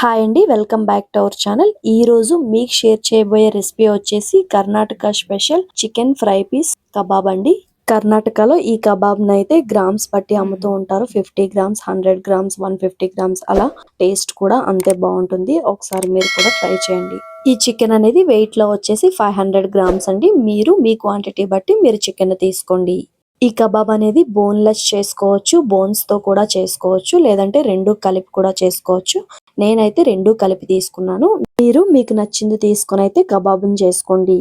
Hi అండి welcome back to our channel. ఈ రోజు మీకు షేర్ చేయబోయే రెసిపీ వచ్చేసి Karnataka special chicken fry piece kebab అండి. కర్ణాటకలో ఈ కబాబ్ అయితే గ్రామ్స్ బట్టి అమ్ముతూ ఉంటారు. Fifty grams hundred grams one fifty grams అలా టేస్ట్ కూడా అంతే బాగుంటుంది. ఒకసారి మీరు కూడా ట్రై చేయండి. ఈ చికెన్ అనేది వెయిట్లో వచ్చేసి ఫైవ్ హండ్రెడ్ గ్రామ్స్ అండి. మీరు మీ క్వాంటిటీ బట్టి మీరు చికెన్ తీసుకోండి. ఈ కబాబ్ అనేది బోన్లెస్ చేసుకోవచ్చు బోన్స్తో కూడా చేసుకోవచ్చు లేదంటే రెండు కలిపి కూడా చేసుకోవచ్చు. నేనైతే రెండు కలిపి తీసుకున్నాను. మీరు మీకు నచ్చింది తీసుకుని అయితే కబాబుని చేసుకోండి.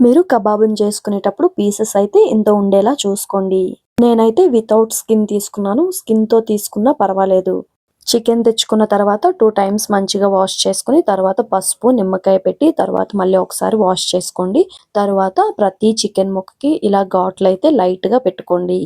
మీరు కబాబుని చేసుకునేటప్పుడు పీసెస్ అయితే ఇంత ఉండేలా చూసుకోండి. నేనైతే వితౌట్ స్కిన్ తీసుకున్నాను. స్కిన్తో తీసుకున్నా పర్వాలేదు. చికెన్ తెచ్చుకున్న తర్వాత టూ టైమ్స్ మంచిగా వాష్ చేసుకుని తర్వాత పసుపు నిమ్మకాయ పెట్టి తర్వాత మళ్ళీ ఒకసారి వాష్ చేసుకోండి. తర్వాత ప్రతి చికెన్ ముక్కకి ఇలా ఘాట్లు అయితే లైట్గా పెట్టుకోండి.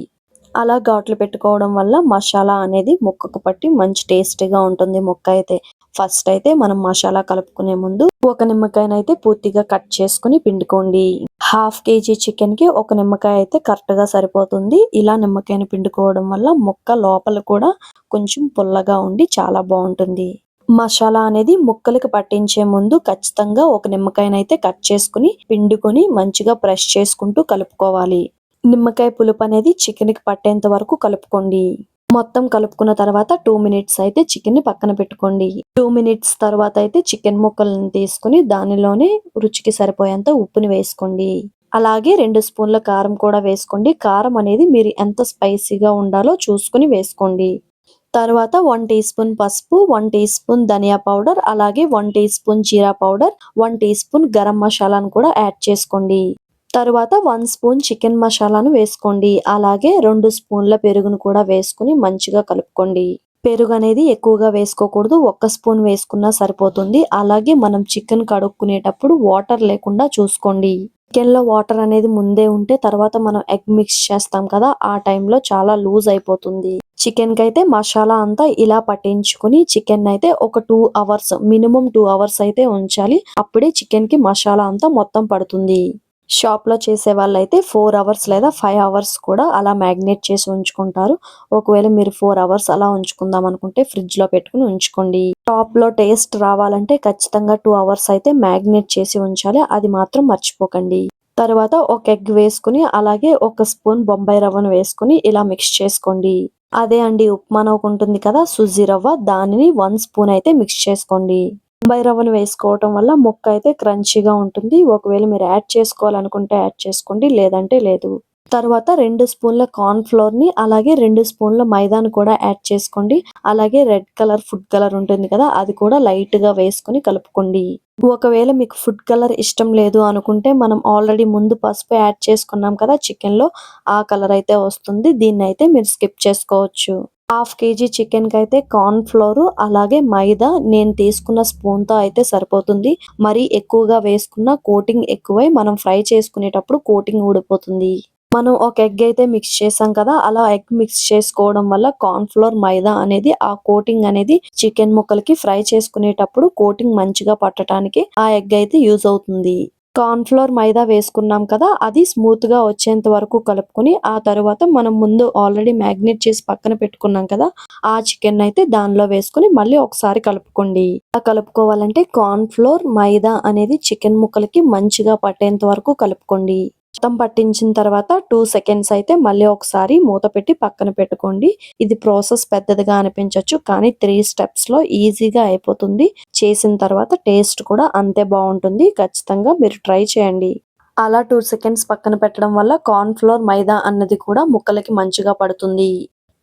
అలా ఘాట్లు పెట్టుకోవడం వల్ల మసాలా అనేది ముక్కకు పట్టి మంచి టేస్టీగా ఉంటుంది ముక్క అయితే. ఫస్ట్ అయితే మనం మసాలా కలుపుకునే ముందు ఒక నిమ్మకాయనైతే పూర్తిగా కట్ చేసుకుని పిండుకోండి. హాఫ్ కేజీ చికెన్కి ఒక నిమ్మకాయ అయితే కరెక్ట్గా సరిపోతుంది. ఇలా నిమ్మకాయని పిండుకోవడం వల్ల ముక్క లోపల కూడా కొంచెం పుల్లగా ఉండి చాలా బాగుంటుంది. మసాలా అనేది ముక్కలకు పట్టించే ముందు ఖచ్చితంగా ఒక నిమ్మకాయనైతే కట్ చేసుకుని పిండుకొని మంచిగా ప్రెస్ చేసుకుంటూ కలుపుకోవాలి. నిమ్మకాయ పులుపు అనేది చికెన్కి పట్టేంత వరకు కలుపుకోండి. మొత్తం కలుపుకున్న తర్వాత టూ మినిట్స్ అయితే చికెన్ని పక్కన పెట్టుకోండి. టూ మినిట్స్ తర్వాత అయితే చికెన్ ముక్కలను తీసుకుని దానిలోనే రుచికి సరిపోయేంత ఉప్పుని వేసుకోండి. అలాగే రెండు స్పూన్ల కారం కూడా వేసుకోండి. కారం అనేది మీరు ఎంత స్పైసీగా ఉండాలో చూసుకుని వేసుకోండి. తర్వాత వన్ టీ స్పూన్ పసుపు వన్ టీ స్పూన్ ధనియా పౌడర్ అలాగే వన్ టీ స్పూన్ జీరా పౌడర్ వన్ టీ స్పూన్ గరం మసాలాను కూడా యాడ్ చేసుకోండి. తర్వాత వన్ స్పూన్ చికెన్ మసాలాను వేసుకోండి. అలాగే రెండు స్పూన్ల పెరుగును కూడా వేసుకుని మంచిగా కలుపుకోండి. పెరుగు అనేది ఎక్కువగా వేసుకోకూడదు. ఒక్క స్పూన్ వేసుకున్నా సరిపోతుంది. అలాగే మనం చికెన్ కడుక్కునేటప్పుడు వాటర్ లేకుండా చూసుకోండి. చికెన్లో వాటర్ అనేది ముందే ఉంటే తర్వాత మనం ఎగ్ మిక్స్ చేస్తాం కదా ఆ టైంలో చాలా లూజ్ అయిపోతుంది. చికెన్కి అయితే మసాలా అంతా ఇలా పట్టించుకుని చికెన్ అయితే ఒక two hours minimum two hours అయితే ఉంచాలి. అప్పుడే చికెన్కి మసాలా అంతా మొత్తం పడుతుంది. షాప్లో చేసే వాళ్ళైతే ఫోర్ అవర్స్ లేదా ఫైవ్ అవర్స్ కూడా అలా మ్యాగ్నేట్ చేసి ఉంచుకుంటారు. ఒకవేళ మీరు ఫోర్ అవర్స్ అలా ఉంచుకుందాం అనుకుంటే ఫ్రిడ్జ్లో పెట్టుకుని ఉంచుకోండి. టాప్లో టేస్ట్ రావాలంటే ఖచ్చితంగా టూ అవర్స్ అయితే మ్యాగ్నేట్ చేసి ఉంచాలి. అది మాత్రం మర్చిపోకండి. తర్వాత ఒక ఎగ్ వేసుకుని అలాగే ఒక స్పూన్ బొంబాయి రవ్వను వేసుకుని ఇలా మిక్స్ చేసుకోండి. అదే అండి ఉప్మా నవ్వు ఉంటుంది కదా సుజీ రవ్వ దానిని వన్ స్పూన్ అయితే మిక్స్ చేసుకోండి. బొంబాయి రవ్వను వేసుకోవటం వల్ల ముక్క అయితే క్రంచీగా ఉంటుంది. ఒకవేళ మీరు యాడ్ చేసుకోవాలనుకుంటే యాడ్ చేసుకోండి లేదంటే లేదు. తర్వాత రెండు స్పూన్ల కార్న్ ఫ్లోర్ని అలాగే రెండు స్పూన్ల మైదాను కూడా యాడ్ చేసుకోండి. అలాగే రెడ్ కలర్ ఫుడ్ కలర్ ఉంటుంది కదా అది కూడా లైట్గా వేసుకుని కలుపుకోండి. ఒకవేళ మీకు ఫుడ్ కలర్ ఇష్టం లేదు అనుకుంటే మనం ఆల్రెడీ ముందు పసుపు యాడ్ చేసుకున్నాం కదా చికెన్లో ఆ కలర్ అయితే వస్తుంది. దీన్ని అయితే మీరు స్కిప్ చేసుకోవచ్చు. హాఫ్ కేజీ చికెన్కి అయితే కార్న్ ఫ్లోర్ అలాగే మైదా. నేను తీసుకున్న స్పూన్తో అయితే సరిపోతుంది. మరి ఎక్కువగా వేసుకున్న కోటింగ్ ఎక్కువై మనం ఫ్రై చేసుకునేటప్పుడు కోటింగ్ ఊడిపోతుంది. మనం ఒక ఎగ్ అయితే మిక్స్ చేసాం కదా అలా ఎగ్ మిక్స్ చేసుకోవడం వల్ల కార్న్ ఫ్లోర్ మైదా అనేది ఆ కోటింగ్ అనేది చికెన్ ముక్కలకి ఫ్రై చేసుకునేటప్పుడు కోటింగ్ మంచిగా పట్టడానికి ఆ ఎగ్ అయితే యూజ్ అవుతుంది. కార్న్ ఫ్లోర్ మైదా వేసుకున్నాం కదా అది స్మూత్గా వచ్చేంత వరకు కలుపుకొని ఆ తర్వాత మనం ముందు ఆల్రెడీ మ్యాగ్నేట్ చేసి పక్కన పెట్టుకున్నాం కదా ఆ చికెన్ అయితే దానిలో వేసుకుని మళ్ళీ ఒకసారి కలుపుకోండి. అలా కలుపుకోవాలంటే కార్న్ ఫ్లోర్ మైదా అనేది చికెన్ ముక్కలకి మంచిగా పట్టేంత వరకు కలుపుకోండి. మొత్తం పట్టించిన తర్వాత టూ సెకండ్స్ అయితే మళ్ళీ ఒకసారి మూత పెట్టి పక్కన పెట్టుకోండి. ఇది ప్రాసెస్ పెద్దదిగా అనిపించవచ్చు కానీ త్రీ స్టెప్స్లో ఈజీగా అయిపోతుంది. చేసిన తర్వాత టేస్ట్ కూడా అంతే బాగుంటుంది. ఖచ్చితంగా మీరు ట్రై చేయండి. అలా టూ సెకండ్స్ పక్కన పెట్టడం వల్ల కార్న్ ఫ్లోర్ మైదా అన్నది కూడా ముక్కలకి మంచిగా పడుతుంది.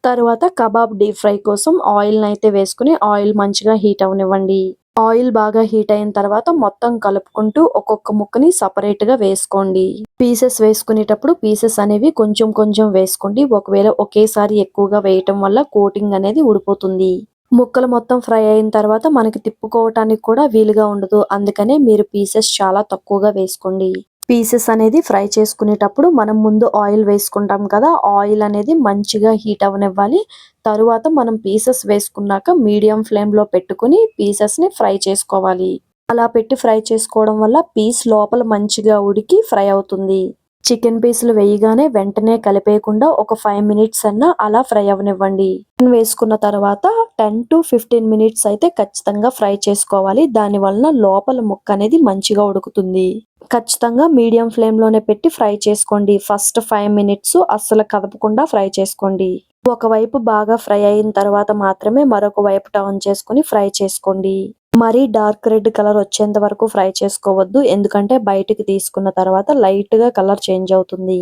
తర్వాత కబాబ్ డీప్ ఫ్రై కోసం ఆయిల్ అయితే వేసుకుని ఆయిల్ మంచిగా హీట్ అవనివ్వండి ఆయిల్ బాగా హీట్ అయిన తర్వాత మొత్తం కలుపుకుంటూ ఒక్కొక్క ముక్కని సపరేట్గా వేసుకోండి. పీసెస్ వేసుకునేటప్పుడు పీసెస్ అనేవి కొంచెం కొంచెం వేసుకోండి. ఒకవేళ ఒకేసారి ఎక్కువగా వేయటం వల్ల కోటింగ్ అనేది ఊడిపోతుంది. ముక్కలు మొత్తం ఫ్రై అయిన తర్వాత మనకి తిప్పుకోవటానికి కూడా వీలుగా ఉండదు. అందుకనే మీరు పీసెస్ చాలా తక్కువగా వేసుకోండి. పీసెస్ అనేది ఫ్రై చేసుకునేటప్పుడు మనం ముందు ఆయిల్ వేసుకుంటాం కదా ఆయిల్ అనేది మంచిగా హీట్ అవనివ్వాలి తరువాత మనం పీసెస్ వేసుకున్నాక మీడియం ఫ్లేమ్లో పెట్టుకుని పీసెస్ని ఫ్రై చేసుకోవాలి. అలా పెట్టి ఫ్రై చేసుకోవడం వల్ల పీస్ లోపల మంచిగా ఉడికి ఫ్రై అవుతుంది. చికెన్ పీసులు వేయగానే వెంటనే కలిపేయకుండా ఒక ఫైవ్ మినిట్స్ అన్నా అలా ఫ్రై అవనివ్వండి. చికెన్ వేసుకున్న తర్వాత టెన్ టు ఫిఫ్టీన్ మినిట్స్ అయితే ఖచ్చితంగా ఫ్రై చేసుకోవాలి. దాని వలన లోపల ముక్క అనేది మంచిగా ఉడుకుతుంది. ఖచ్చితంగా మీడియం ఫ్లేమ్లోనే పెట్టి ఫ్రై చేసుకోండి. ఫస్ట్ ఫైవ్ మినిట్స్ అస్సలు కదపకుండా ఫ్రై చేసుకోండి. ఒకవైపు బాగా ఫ్రై అయిన తర్వాత మాత్రమే మరొక వైపు టర్న్ చేసుకుని ఫ్రై చేసుకోండి. మరీ డార్క్ రెడ్ కలర్ వచ్చేంత వరకు ఫ్రై చేసుకోవద్దు. ఎందుకంటే బయటికి తీసుకున్న తర్వాత లైట్గా కలర్ చేంజ్ అవుతుంది.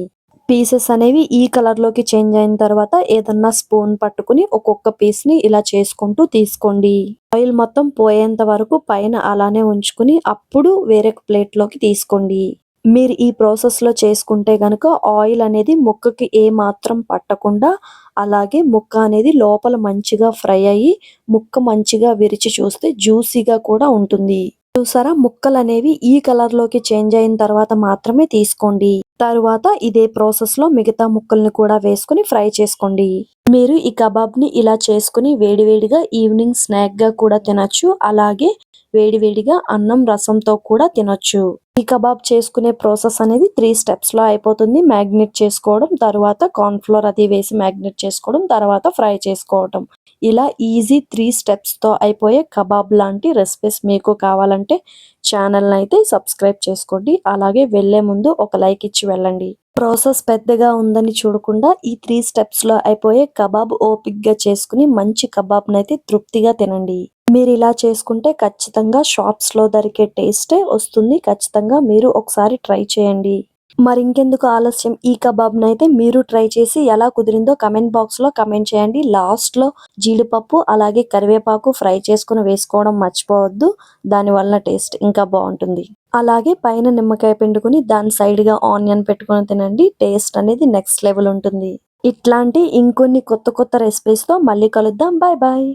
పీసెస్ అనేవి ఈ కలర్లోకి చేంజ్ అయిన తర్వాత ఏదన్నా స్పూన్ పట్టుకుని ఒక్కొక్క పీస్ని ఇలా చేసుకుంటూ తీసుకోండి. ఆయిల్ మొత్తం పోయేంత వరకు పైన అలానే ఉంచుకుని అప్పుడు వేరే ప్లేట్లోకి తీసుకోండి. మీరు ఈ ప్రాసెస్లో చేసుకుంటే కనుక ఆయిల్ అనేది ముక్కకి ఏ మాత్రం పట్టకుండా అలాగే ముక్క అనేది లోపల మంచిగా ఫ్రై అయ్యి ముక్క మంచిగా విరిచి చూస్తే జ్యూసీగా కూడా ఉంటుంది. చూసారా? ముక్కలు అనేవి ఈ కలర్లోకి చేంజ్ అయిన తర్వాత మాత్రమే తీసుకోండి. తరువాత ఇదే ప్రాసెస్లో మిగతా ముక్కల్ని కూడా వేసుకుని ఫ్రై చేసుకోండి. మీరు ఈ కబాబ్ని ఇలా చేసుకుని వేడివేడిగా ఈవినింగ్ స్నాక్గా కూడా తినొచ్చు. అలాగే వేడివేడిగా అన్నం రసంతో కూడా తినొచ్చు. ఈ కబాబ్ చేసుకునే ప్రాసెస్ అనేది త్రీ స్టెప్స్లో అయిపోతుంది. మ్యాగ్నెట్ చేసుకోవడం తర్వాత కార్న్ ఫ్లోర్ అది వేసి మ్యాగ్నెట్ చేసుకోవడం తర్వాత ఫ్రై చేసుకోవడం. ఇలా ఈజీ త్రీ స్టెప్స్తో అయిపోయే కబాబ్ లాంటి రెసిపీస్ మీకు కావాలంటే ఛానల్ని అయితే సబ్స్క్రైబ్ చేసుకోండి. అలాగే వెళ్ళే ముందు ఒక లైక్ ఇచ్చి వెళ్ళండి. ప్రాసెస్ పెద్దగా ఉందని చూడకుండా ఈ త్రీ స్టెప్స్లో అయిపోయే కబాబ్ ఓపిక్గా చేసుకుని మంచి కబాబ్నైతే తృప్తిగా తినండి. మీరు ఇలా చేసుకుంటే ఖచ్చితంగా షాప్స్లో దొరికే టేస్టే వస్తుంది. ఖచ్చితంగా మీరు ఒకసారి ట్రై చేయండి. మరి ఇంకెందుకు ఆలస్యం? ఈ కబాబ్ని అయితే మీరు ట్రై చేసి ఎలా కుదిరిందో కమెంట్ బాక్స్లో కమెంట్ చేయండి. లాస్ట్లో జీడిపప్పు అలాగే కరివేపాకు ఫ్రై చేసుకుని వేసుకోవడం మర్చిపోవద్దు. దాని వలన టేస్ట్ ఇంకా బాగుంటుంది. అలాగే పైన నిమ్మకాయ పిండుకుని దాని సైడ్గా ఆనియన్ పెట్టుకుని తినండి. టేస్ట్ అనేది నెక్స్ట్ లెవెల్ ఉంటుంది. ఇట్లాంటి ఇంకొన్ని కొత్త కొత్త రెసిపీస్తో మళ్ళీ కలుద్దాం. Bye bye